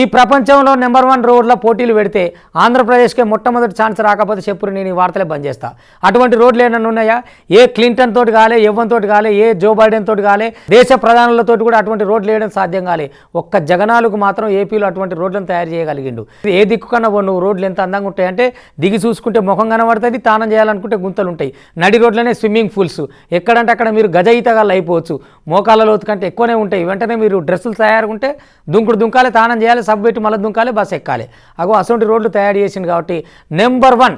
ఈ ప్రపంచంలో number one రోడ్ల పోటీలు పెడితే ఆంధ్రప్రదేశ్కే మొట్టమొదటి ఛాన్స్ రాకపోతే చెప్పురు నేను ఈ వార్తలే బంద్ చేస్తా. అటువంటి రోడ్లు ఏమైనా ఉన్నాయా? ఏ క్లింటన్ తోటి కాలే ఎవ్వన్ తోటి కాలే ఏ జో బైడెన్ తోటి కాలే దేశ ప్రధానులతో కూడా అటువంటి రోడ్లు వేయడం సాధ్యం కాలే. ఒక్క జగనాలకు మాత్రం ఏపీలో అటువంటి రోడ్లను తయారు చేయగలిగిండు. ఏ దిక్కు కన్నా నువ్వు రోడ్లు ఎంత అందంగా ఉంటాయంటే దిగి చూసుకుంటే ముఖం కనబడుతుంది తానం చేయాలనుకుంటే గుంతలు ఉంటాయి. నడి రోడ్లనే స్విమ్మింగ్ పూల్స్. ఎక్కడంటే అక్కడ మీరు గజ ఈతగాళ్ళు అయిపోవచ్చు. మోకాళ్ళ లోతు కంటే ఎక్కువనే ఉంటాయి. వెంటనే మీరు డ్రెస్సులు తయారుకుంటే దుంకుడు దుంకాలే తానం చేయాలి సబ్ పెట్టి మళ్ళీ దుంకాలి బస్ ఎక్కాలి. అగో అసొంటి రోడ్లు తయారు చేసింది కాబట్టి నెంబర్ వన్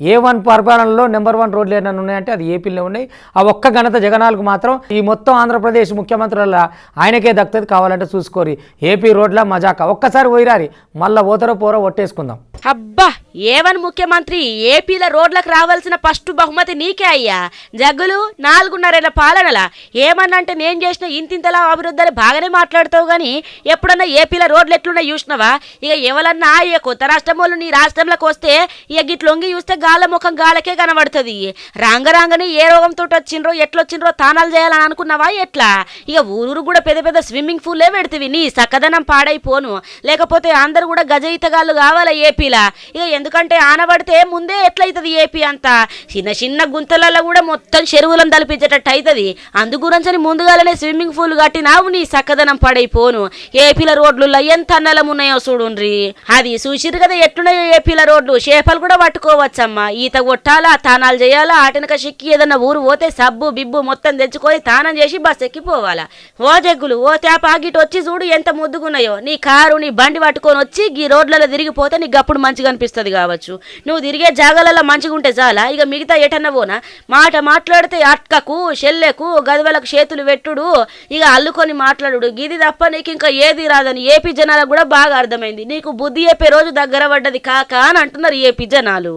ఏ వన్ పరిపాలనలో నెంబర్ వన్ రోడ్లు ఏమైనా ఉన్నాయంటే అది ఏపీలో ఉన్నాయి. ఆ ఒక్క ఘనత జగనాలకు మాత్రం ఈ మొత్తం ఆంధ్రప్రదేశ్ ముఖ్యమంత్రుల ఆయనకే దక్కుతుంది కావాలంటే చూసుకోరి. ఏపీ రోడ్ల మజాక. ఒక్కసారి పోయిరారి. మళ్ళీ పోతారో పోరో ఒట్టేసుకుందాం. అబ్బా ఏవన్ ముఖ్యమంత్రి ఏపీలో రోడ్లకు రావాల్సిన ఫస్ట్ బహుమతి నీకే అయ్యా. జగ్గులు నాలుగున్నరేళ్ళ పాలనలా. ఏమన్నంటే నేను చేసిన ఇంతింతలా అభివృద్ధి అని బాగానే మాట్లాడుతావు కానీ ఎప్పుడన్నా ఏపీలో రోడ్లు ఎట్లున్నాయి చూసినావా? ఇక ఎవరన్నా ఇక కొత్త రాష్ట్రం వాళ్ళు నీ రాష్ట్రంలోకి వస్తే ఇక గిట్లొంగి చూస్తే గాల ముఖం గాలకే కనబడుతుంది. రాంగరాంగని ఏ రోగంతో వచ్చిండ్రో ఎట్లొచ్చిండ్రో తానాలు చేయాలని అనుకున్నావా ఎట్లా? ఇక ఊరూరు కూడా పెద్ద పెద్ద స్విమ్మింగ్ పూలే పెడితే నీ సక్కదనం పాడైపోను. లేకపోతే అందరూ కూడా గజ ఈతగాళ్ళు కావాలా ఏపీలో? ఇక ఎందుకంటే ఆనబడితే ముందే ఎట్లయితుంది ఏపీ అంతా? చిన్న చిన్న గుంతలలో కూడా మొత్తం చెరువులను తలపించేటట్టు అవుతుంది అందు గురించి స్విమ్మింగ్ పూల్ కట్టినావు నీ సక్కదనం పడైపోను. ఏపీల రోడ్లలో ఎంత అన్నలం ఉన్నాయో చూడుండ్రి. అది చూసిరు కదా ఎట్లున్నాయో ఏపీల రోడ్లు. చేపలు కూడా పట్టుకోవచ్చమ్మా. ఈత కొట్టాలా తానాలు చేయాలా ఆటనక సిక్కి ఏదన్నా ఊరు పోతే సబ్బు బిబ్బు మొత్తం తెచ్చుకొని తానం చేసి బస్ ఎక్కిపోవాలా? ఓ జగ్గులు ఓ తేప ఆగిటి వచ్చి చూడు ఎంత ముద్దుగున్నాయో. నీ కారు నీ బండి పట్టుకొని వచ్చి ఈ రోడ్లలో తిరిగిపోతే నీకు అప్పుడు మంచిగా అనిపిస్తుంది కావచ్చు. నువ్వు తిరిగే జాగాలలో మంచిగా ఉంటే చాలా. ఇక మిగతా ఎటన్నా పోనా? మాట మాట్లాడితే అట్కకు షెల్లెకు గదవలకు చేతులు పెట్టుడు ఇక అల్లుకొని మాట్లాడుడు. గిది తప్ప నీకు ఇంకా ఏది రాదని ఏపీ జనాలకు కూడా బాగా అర్థమైంది. నీకు బుద్ధి చెప్పే రోజు దగ్గర పడ్డది కాక అని అంటున్నారు ఏపీ జనాలు.